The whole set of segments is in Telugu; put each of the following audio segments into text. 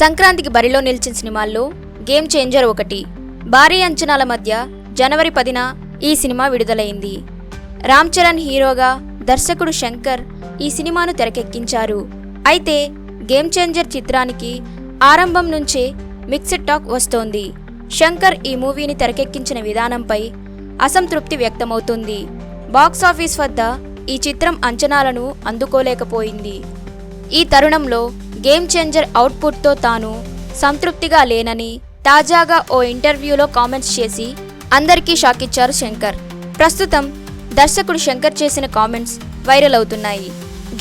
సంక్రాంతికి బరిలో నిలిచిన సినిమాల్లో గేమ్ చేంజర్ ఒకటి. భారీ అంచనాల మధ్య జనవరి పదిన ఈ సినిమా విడుదలైంది. రామ్ చరణ్ హీరోగా దర్శకుడు శంకర్ ఈ సినిమాను తెరకెక్కించారు. అయితే గేమ్ చేంజర్ చిత్రానికి ఆరంభం నుంచే మిక్స్డ్ టాక్ వస్తోంది. శంకర్ ఈ మూవీని తెరకెక్కించిన విధానంపై అసంతృప్తి వ్యక్తమవుతుంది. బాక్సాఫీస్ వద్ద ఈ చిత్రం అంచనాలను అందుకోలేకపోయింది. ఈ తరుణంలో గేమ్ చేంజర్ అవుట్పుట్తో తాను సంతృప్తిగా లేనని తాజాగా ఓ ఇంటర్వ్యూలో కామెంట్స్ చేసి అందరికీ షాక్ ఇచ్చారు శంకర్. ప్రస్తుతం దర్శకుడు శంకర్ చేసిన కామెంట్స్ వైరల్ అవుతున్నాయి.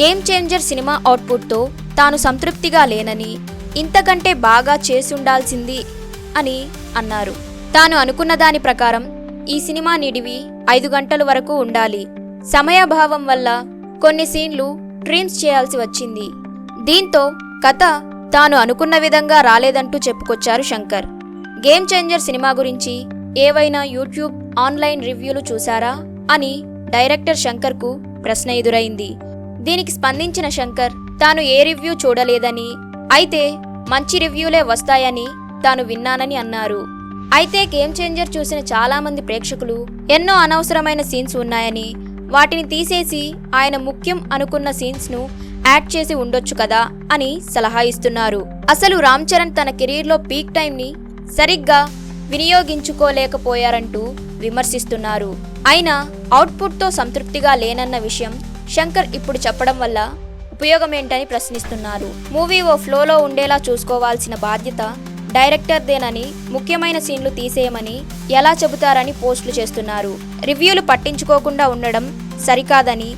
గేమ్ చేంజర్ సినిమా అవుట్పుట్తో తాను సంతృప్తిగా లేనని ఇంతకంటే బాగా చేసుండాల్సింది అని అన్నారు. తాను అనుకున్న దాని ప్రకారం ఈ సినిమా నిడివి ఐదు గంటల వరకు ఉండాలి. సమయాభావం వల్ల కొన్ని సీన్లు ట్రీమ్స్ చేయాల్సి వచ్చింది. దీంతో కథ తాను అనుకున్న విధంగా రాలేదంటూ చెప్పుకొచ్చారు శంకర్. గేమ్ చేంజర్ సినిమా గురించి ఏవైనా యూట్యూబ్ ఆన్లైన్ రివ్యూలు చూసారా అని డైరెక్టర్ శంకర్కు ప్రశ్న ఎదురైంది. దీనికి స్పందించిన శంకర్ తాను ఏ రివ్యూ చూడలేదని అయితే మంచి రివ్యూలే వస్తాయని తాను విన్నానని అన్నారు. అయితే గేమ్ చేంజర్ చూసిన చాలామంది ప్రేక్షకులు ఎన్నో అనవసరమైన సీన్స్ ఉన్నాయని వాటిని తీసేసి ఆయన ముఖ్యం అనుకున్న సీన్స్ను యాడ్ చేసి ఉండొచ్చు కదా అని సలహా ఇస్తున్నారు. అసలు రామ్ చరణ్ తన కెరీర్లో పీక్ టైంని సరిగ్గా వినియోగించుకోలేకపోయారంటూ విమర్శిస్తున్నారు. అయినా అవుట్పుట్తో సంతృప్తిగా లేనన్న విషయం శంకర్ ఇప్పుడు చెప్పడం వల్ల ఉపయోగమేంటని ప్రశ్నిస్తున్నారు. మూవీ ఓ ఫ్లోలో ఉండేలా చూసుకోవాల్సిన బాధ్యత డైరెక్టర్దేనని ముఖ్యమైన సీన్లు తీసేయమని ఎలా చెబుతారని పోస్టులు చేస్తున్నారు. రివ్యూలు పట్టించుకోకుండా ఉండడం సరికాదని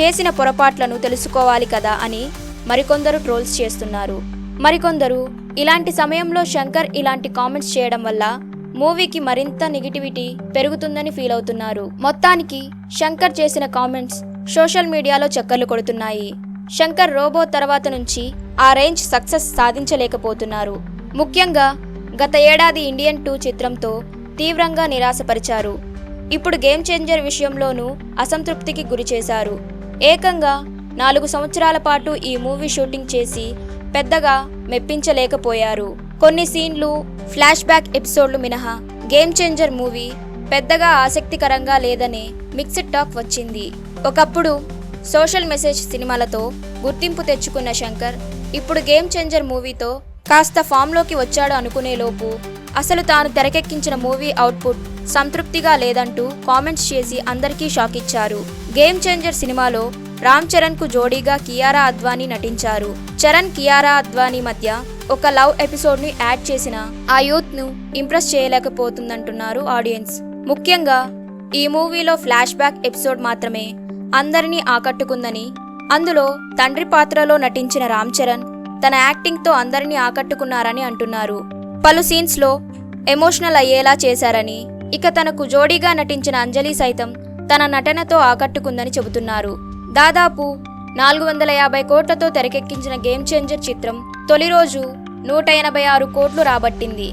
చేసిన పొరపాట్లను తెలుసుకోవాలి కదా అని మరికొందరు ట్రోల్స్ చేస్తున్నారు. మరికొందరు ఇలాంటి సమయంలో శంకర్ ఇలాంటి కామెంట్స్ చేయడం వల్ల మూవీకి మరింత నెగిటివిటీ పెరుగుతుందని ఫీల్ అవుతున్నారు. మొత్తానికి శంకర్ చేసిన కామెంట్స్ సోషల్ మీడియాలో చక్కర్లు కొడుతున్నాయి. శంకర్ రోబో తర్వాత నుంచి ఆ రేంజ్ సక్సెస్ సాధించలేకపోతున్నారు. ముఖ్యంగా గత ఏడాది ఇండియన్ టూ చిత్రంతో తీవ్రంగా నిరాశపరిచారు. ఇప్పుడు గేమ్ చేంజర్ విషయంలోనూ అసంతృప్తికి గురిచేశారు. ఏకంగా నాలుగు సంవత్సరాల పాటు ఈ మూవీ షూటింగ్ చేసి పెద్దగా మెప్పించలేకపోయారు. కొన్ని సీన్లు ఫ్లాష్ బ్యాక్ ఎపిసోడ్లు మినహా గేమ్ చేంజర్ మూవీ పెద్దగా ఆసక్తికరంగా లేదనే మిక్స్డ్ టాక్ వచ్చింది. ఒకప్పుడు సోషల్ మెసేజ్ సినిమాలతో గుర్తింపు తెచ్చుకున్న శంకర్ ఇప్పుడు గేమ్ చేంజర్ మూవీతో కాస్త ఫామ్లోకి వచ్చాడు అనుకునేలోపు అసలు తాను తెరకెక్కించిన మూవీ అవుట్పుట్ సంతృప్తిగా లేదంటూ కామెంట్స్ చేసి అందరికీ షాక్ ఇచ్చారు. గేమ్ చేంజర్ సినిమాలో రామ్ చరణ్కు జోడీగా కియారా అద్వానీ నటించారు. చరణ్ కియారా అద్వానీ మధ్య ఒక లవ్ ఎపిసోడ్ని యాడ్ చేసిన ఆ యూత్ను ఇంప్రెస్ చేయలేకపోతుందంటున్నారు ఆడియన్స్. ముఖ్యంగా ఈ మూవీలో ఫ్లాష్ బ్యాక్ ఎపిసోడ్ మాత్రమే అందరినీ ఆకట్టుకుందని అందులో తండ్రి పాత్రలో నటించిన రామ్ చరణ్ తన యాక్టింగ్తో అందరినీ ఆకట్టుకున్నారని అంటున్నారు. పలు సీన్స్లో ఎమోషనల్ అయ్యేలా చేశారని ఇక తనకు జోడీగా నటించిన అంజలి సైతం తన నటనతో ఆకట్టుకుందని చెబుతున్నారు. దాదాపు నాలుగు వందల యాభై కోట్లతో తెరకెక్కించిన గేమ్ చేంజర్ చిత్రం తొలి రోజు నూట ఎనభై ఆరు కోట్లు రాబట్టింది.